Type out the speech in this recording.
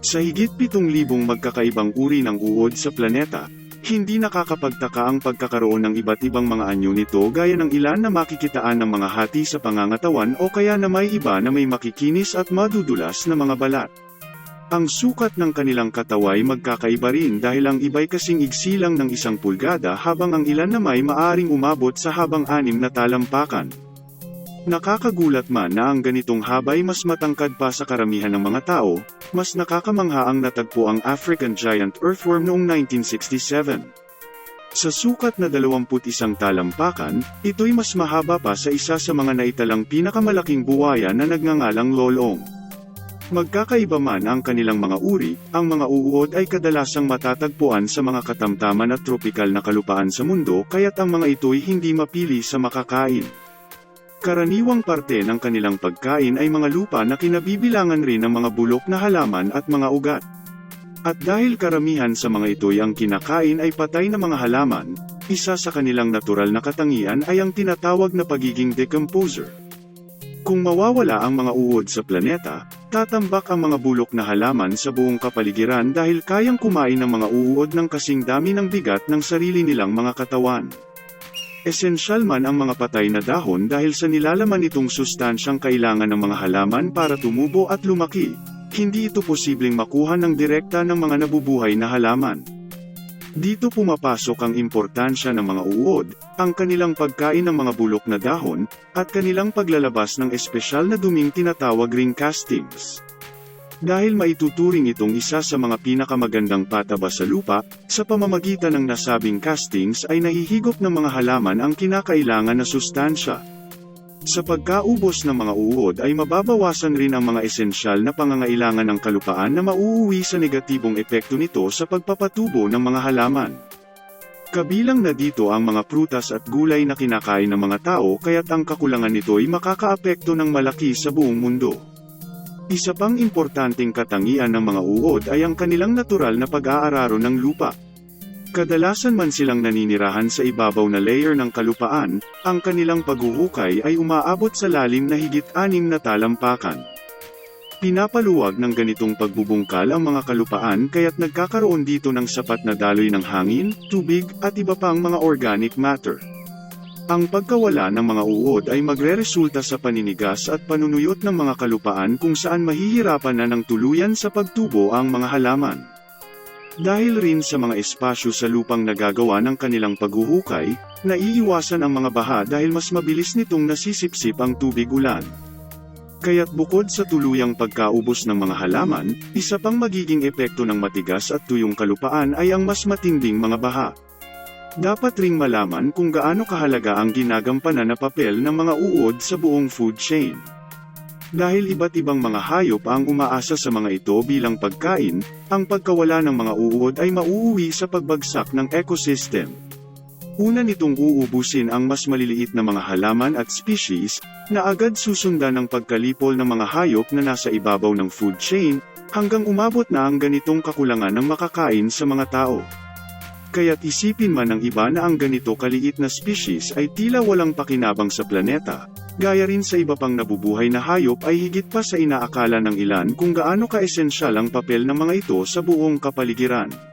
Sa higit 7,000 magkakaibang uri ng uod sa planeta, hindi nakakapagtaka ang pagkakaroon ng iba't ibang mga anyo nito gaya ng ilan na makikitaan ng mga hati sa pangangatawan o kaya na may iba na may makikinis at madudulas na mga balat. Ang sukat ng kanilang kataway magkakaiba rin dahil ang iba'y kasing igsi lang ng isang pulgada habang ang ilan na may maaring umabot sa habang anim na talampakan. Nakakagulat man na ang ganitong habay mas matangkad pa sa karamihan ng mga tao, mas nakakamangha ang natagpo ang African giant earthworm noong 1967. Sa sukat na 21 talampakan, ito'y mas mahaba pa sa isa sa mga naitalang pinakamalaking buwaya na nagngangalang lolong. Magkakaiba man ang kanilang mga uri, ang mga uod ay kadalasang matatagpuan sa mga katamtaman at tropikal na kalupaan sa mundo kaya't ang mga ito'y hindi mapili sa makakain. Karaniwang parte ng kanilang pagkain ay mga lupa na kinabibilangan rin ng mga bulok na halaman at mga ugat. At dahil karamihan sa mga ito'y ang kinakain ay patay na mga halaman, isa sa kanilang natural na katangian ay ang tinatawag na pagiging decomposer. Kung mawawala ang mga uod sa planeta, tatambak ang mga bulok na halaman sa buong kapaligiran dahil kayang kumain ng mga uod ng kasing dami ng bigat ng sarili nilang mga katawan. Esensyal man ang mga patay na dahon dahil sa nilalaman itong sustansyang kailangan ng mga halaman para tumubo at lumaki, hindi ito posibleng makuha ng direkta ng mga nabubuhay na halaman. Dito pumapasok ang importansya ng mga uod, ang kanilang pagkain ng mga bulok na dahon, at kanilang paglalabas ng espesyal na duming tinatawag ring castings. Dahil maituturing itong isa sa mga pinakamagandang pataba sa lupa, sa pamamagitan ng nasabing castings ay nahihigop ng mga halaman ang kinakailangan na sustansya. Sa pagkaubos ng mga uod ay mababawasan rin ang mga esensyal na pangangailangan ng kalupaan na mauuwi sa negatibong epekto nito sa pagpapatubo ng mga halaman. Kabilang na dito ang mga prutas at gulay na kinakain ng mga tao kaya't ang kakulangan nito ay makakaapekto ng malaki sa buong mundo. Isa pang importanteng katangian ng mga uod ay ang kanilang natural na pag-aararo ng lupa. Kadalasan man silang naninirahan sa ibabaw na layer ng kalupaan, ang kanilang paghuhukay ay umaabot sa lalim na higit anim na talampakan. Pinapaluwag ng ganitong pagbubungkal ang mga kalupaan kaya't nagkakaroon dito ng sapat na daloy ng hangin, tubig, at iba pang mga organic matter. Ang pagkawala ng mga uod ay magreresulta sa paninigas at panunuyot ng mga kalupaan kung saan mahihirapan na ng tuluyan sa pagtubo ang mga halaman. Dahil rin sa mga espasyo sa lupang nagagawa ng kanilang paghuhukay, naiiwasan ang mga baha dahil mas mabilis nitong nasisipsip ang tubig ulan. Kaya't bukod sa tuluyang pagkaubos ng mga halaman, isa pang magiging epekto ng matigas at tuyong kalupaan ay ang mas matinding mga baha. Dapat ring malaman kung gaano kahalaga ang ginagampanan na papel ng mga uod sa buong food chain. Dahil iba't ibang mga hayop ang umaasa sa mga ito bilang pagkain, ang pagkawala ng mga uod ay mauuwi sa pagbagsak ng ecosystem. Una nitong uubusin ang mas maliliit na mga halaman at species, na agad susundan ng pagkalipol ng mga hayop na nasa ibabaw ng food chain, hanggang umabot na ang ganitong kakulangan ng makakain sa mga tao. Kaya't isipin man ng iba na ang ganito kaliit na species ay tila walang pakinabang sa planeta, gaya rin sa iba pang nabubuhay na hayop ay higit pa sa inaakala ng ilan kung gaano ka-esensyal ang papel ng mga ito sa buong kapaligiran.